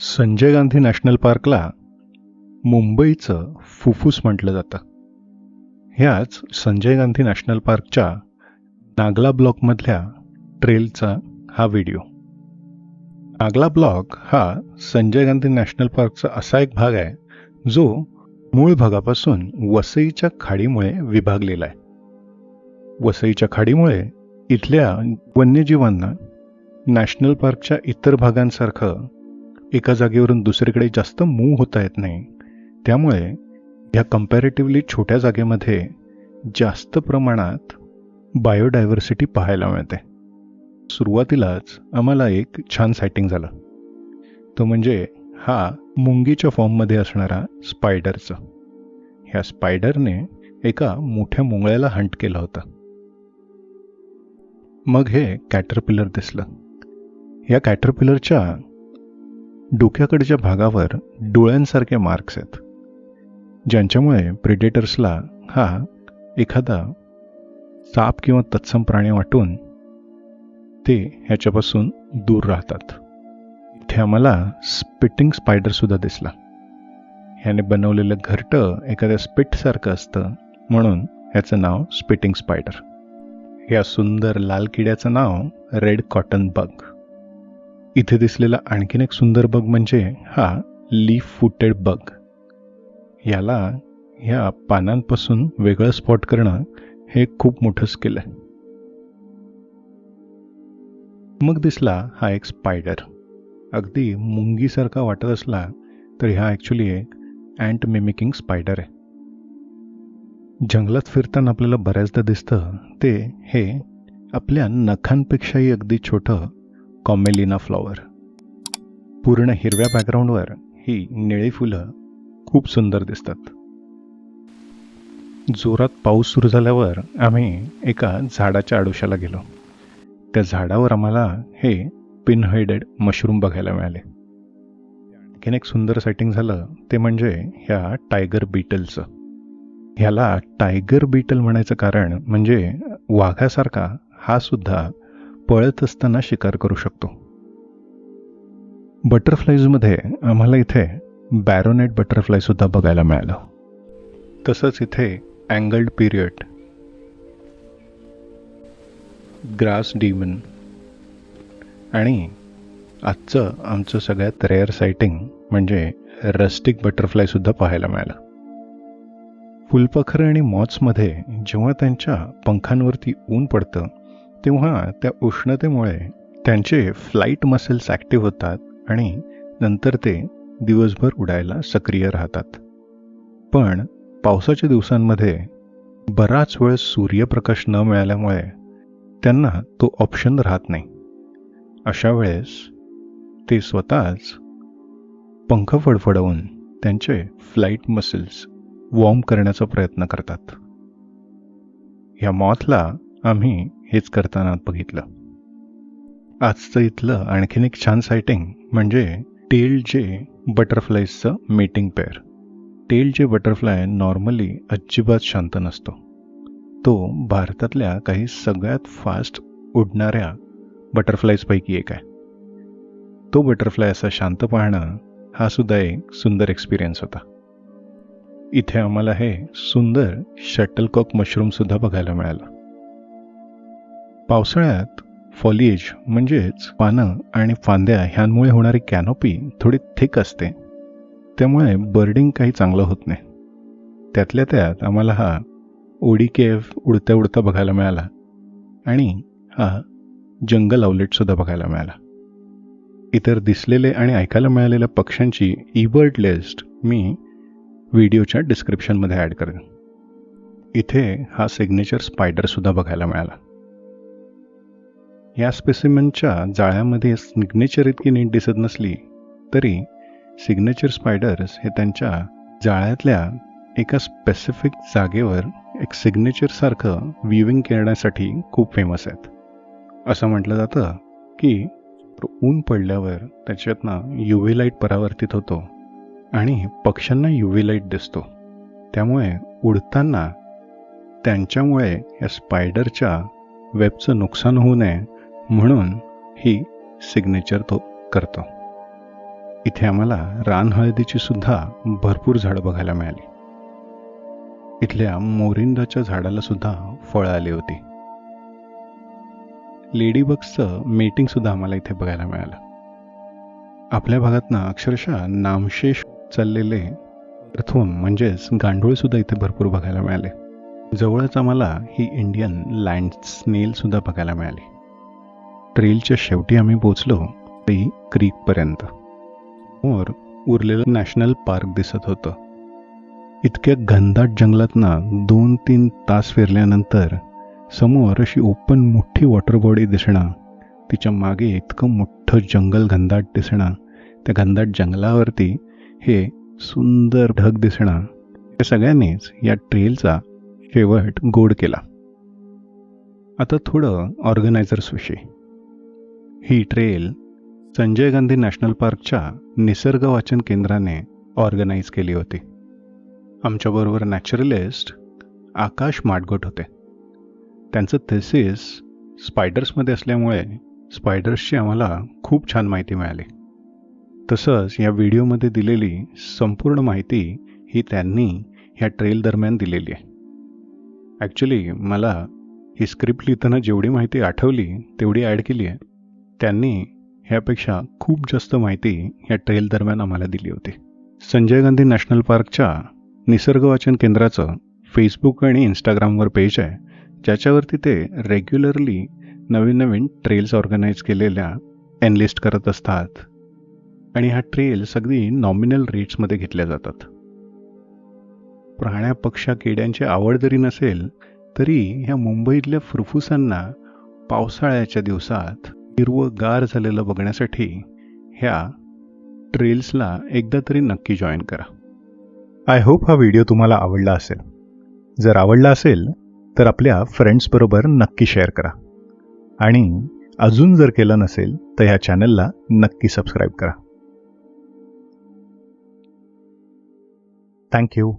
Sanjay Gandhi national पार्कला मुंबईचं फुफ्फुस म्हटलं जातं. ह्याच संजय गांधी नॅशनल पार्कच्या नागला ब्लॉकमधल्या ट्रेलचा हा व्हिडिओ. नागला ब्लॉक हा संजय गांधी नॅशनल पार्कचा असा एक भाग आहे जो मूळ भागापासून वसईच्या खाडीमुळे विभागलेला आहे. वसईच्या खाडीमुळे इथल्या वन्यजीवांना नॅशनल पार्कच्या इतर भागांसारखं एका जागेवरून दुसरीकडे जास्त मूव होता येत नाही. त्यामुळे ह्या कम्पॅरेटिव्हली छोट्या जागेमध्ये जास्त प्रमाणात बायोडायव्हर्सिटी पाहायला मिळते. सुरुवातीलाच आम्हाला एक छान सायटिंग झालं. तो म्हणजे हा मुंगीच्या फॉर्ममध्ये असणारा स्पायडरचं ह्या स्पायडरने एका मोठ्या मुंगळ्याला हंट केलं होतं. मग हे कॅटरपिलर दिसलं. या कॅटरपिलरच्या डोक्याकडच्या भागावर डोळ्यांसारखे मार्क्स आहेत. ज्यांच्यामुळे प्रिडेटर्सला हा एखादा साप किंवा तत्सम प्राणी वाटून ते ह्याच्यापासून दूर राहतात. इथे आम्हाला स्पिटिंग स्पायडरसुद्धा दिसला. ह्याने बनवलेलं घरटं एखाद्या स्पिटसारखं असतं म्हणून ह्याचं नाव स्पिटिंग स्पायडर या सुंदर लाल किड्याचं नाव रेड कॉटन बग इथे दिसलेला आणखीन एक सुंदर बग म्हणजे हा लीफ फुटेड बग याला ह्या पानांपासून वेगळं स्पॉट करणं हे खूप मोठं स्किल आहे. मग दिसला हा एक स्पायडर अगदी मुंगीसारखा वाटत असला तर ह्या ॲक्च्युली एक अँट मिमिकिंग स्पायडर आहे. जंगलात फिरताना आपल्याला बऱ्याचदा दिसतं ते हे आपल्या नखांपेक्षाही अगदी छोटं कॉमेलिना फ्लॉवर. पूर्ण हिरव्या बॅकग्राऊंडवर ही निळी फुलं खूप सुंदर दिसतात. जोरात पाऊस सुरू झाल्यावर आम्ही एका झाडाच्या आडोशाला गेलो. त्या झाडावर आम्हाला हे पिनहेडेड मशरूम बघायला मिळाले. आणखीन एक सुंदर सेटिंग झालं ते म्हणजे ह्या टायगर बीटलचं ह्याला टायगर बीटल म्हणायचं कारण म्हणजे वाघासारखा हा सुद्धा पळत असताना शिकार करू शकतो. बटरफ्लाईजमध्ये आम्हाला इथे बॅरोनेट बटरफ्लायसुद्धा बघायला मिळालं. तसंच इथे अँगल्ड पिरियड ग्रास डीमन आणि आजचं आमचं सगळ्यात रेअर सायटिंग म्हणजे रस्टिक बटरफ्लायसुद्धा पाहायला मिळालं. फुलपाखरं आणि मॉथ्समध्ये जेव्हा त्यांच्या पंखांवरती ऊन पडतं तेव्हा त्या उष्णतेमुळे त्यांचे फ्लाईट मसल्स ॲक्टिव्ह होतात आणि नंतर ते दिवसभर उडायला सक्रिय राहतात. पण पावसाच्या दिवसांमध्ये बराच वेळ सूर्यप्रकाश न मिळाल्यामुळे त्यांना तो ऑप्शन राहत नाही. अशा वेळेस ते स्वतःच पंख फडफडवून त्यांचे फ्लाईट मसल्स वॉर्म करण्याचा प्रयत्न करतात. ह्या मॉथला आम्ही हेच करताना बघितलं. आजचं इथलं आणखीन एक छान सायटिंग म्हणजे tail jay बटरफ्लाईजचं meeting pair tail jay butterfly normally अजिबात शांत नसतो. तो भारतातल्या काही सगळ्यात फास्ट उडणाऱ्या बटरफ्लायजपैकी एक आहे. तो बटरफ्लाय असा शांत पाहणं हा सुद्धा एक सुंदर एक्सपिरियन्स होता. इथे आम्हाला हे सुंदर शटलकॉक मशरूमसुद्धा बघायला मिळालं. पावसाळ्यात फॉलिएज म्हणजेच पानं आणि फांद्या ह्यांमुळे होणारी कॅनोपी थोडी थिक असते. त्यामुळे बर्डिंग काही चांगलं होत नाही. त्यातल्या त्यात आम्हाला हा ओडी केफ उडत्या उडता बघायला मिळाला आणि हा जंगल आउलेटसुद्धा बघायला मिळाला. इतर दिसलेले आणि ऐकायला मिळालेल्या पक्ष्यांची ईबर्ड लिस्ट मी व्हिडिओच्या डिस्क्रिप्शनमध्ये ॲड करेन. इथे हा सिग्नेचर स्पायडरसुद्धा बघायला मिळाला. या स्पेसिमेनच्या जाळ्यामध्ये सिग्नेचर इतकी नीट दिसत नसली तरी सिग्नेचर स्पायडर्स हे त्यांच्या जाळ्यातल्या एका स्पेसिफिक जागेवर एक सिग्नेचरसारखं विविंग करण्यासाठी खूप फेमस आहेत. असं म्हटलं जातं की ऊन पडल्यावर त्याच्यातनं युव्ही लाइट परावर्तित होतो आणि पक्ष्यांना युव्ही लाइट दिसतो. त्यामुळे उडताना त्यांच्यामुळे या स्पायडरच्या वेबचं नुकसान होऊ नये म्हणून ही सिग्नेचर तो करतो. इथे आम्हाला रानहळदीची सुद्धा भरपूर झाडं बघायला मिळाली. इथल्या मोरिंदाच्या झाडाला सुद्धा फळं आली होती. लेडीबग्सचं मीटिंग सुद्धा आम्हाला इथे बघायला मिळालं. आपल्या भागातनं अक्षरशः नामशेष चाललेले अर्थून म्हणजेच गांडूळ सुद्धा इथे भरपूर बघायला मिळाले. जवळच आम्हाला ही इंडियन लँड स्नेल सुद्धा बघायला मिळाली. ट्रेलच्या शेवटी आम्ही पोचलो ते क्रीकपर्यंत. समोर उरलेलं नॅशनल पार्क दिसत होतं. इतक्या घनदाट जंगलातनं दोन तीन तास फिरल्यानंतर समोर अशी ओपन मोठी वॉटर बॉडी दिसणं तिच्यामागे इतकं मोठं जंगल घनदाट दिसणं त्या घनदाट जंगलावरती हे सुंदर ढग दिसणं या सगळ्यांनीच या ट्रेलचा शेवट गोड केला. आता थोडं ऑर्गनायझर्सविषयी ही ट्रेल संजय गांधी नॅशनल पार्कच्या निसर्ग वाचन केंद्राने ऑर्गनाईज केली होती. आमच्याबरोबर नॅचरलिस्ट आकाश माडगोट होते. त्यांचं थेसिस स्पायडर्समध्ये असल्यामुळे स्पायडर्सची आम्हाला खूप छान माहिती मिळाली. तसंच या व्हिडिओमध्ये दिलेली संपूर्ण माहिती ही त्यांनी ह्या ट्रेल दरम्यान दिलेली आहे. ॲक्च्युली मला ही स्क्रिप्ट लिहिताना जेवढी माहिती आठवली तेवढी ॲड केली आहे. त्यांनी ह्यापेक्षा खूप जास्त माहिती ह्या ट्रेल दरम्यान आम्हाला दिली होती. संजय गांधी नॅशनल पार्कच्या निसर्ग वाचन केंद्राचं फेसबुक आणि इंस्टाग्रामवर पेज आहे. ज्याच्यावरती ते रेग्युलरली नवीन नवीन ट्रेल्स ऑर्गनाईज केलेल्या एनलिस्ट करत असतात. आणि ह्या ट्रेल्स अगदी नॉमिनल रेट्समध्ये घेतल्या जातात. प्राण्या पक्षा किड्यांची आवड जरी नसेल तरी ह्या मुंबईतल्या फुरफुसांना पावसाळ्याच्या दिवसात हिरवंगार झालेलं बघण्यासाठी ह्या ट्रेल्सला एकदा तरी नक्की जॉईन करा. आय होप हा व्हिडिओ तुम्हाला आवडला असेल. जर आवडला असेल तर आपल्या फ्रेंड्सबरोबर नक्की शेअर करा. आणि अजून जर केलं नसेल तर ह्या चॅनलला नक्की सबस्क्राईब करा. थँक्यू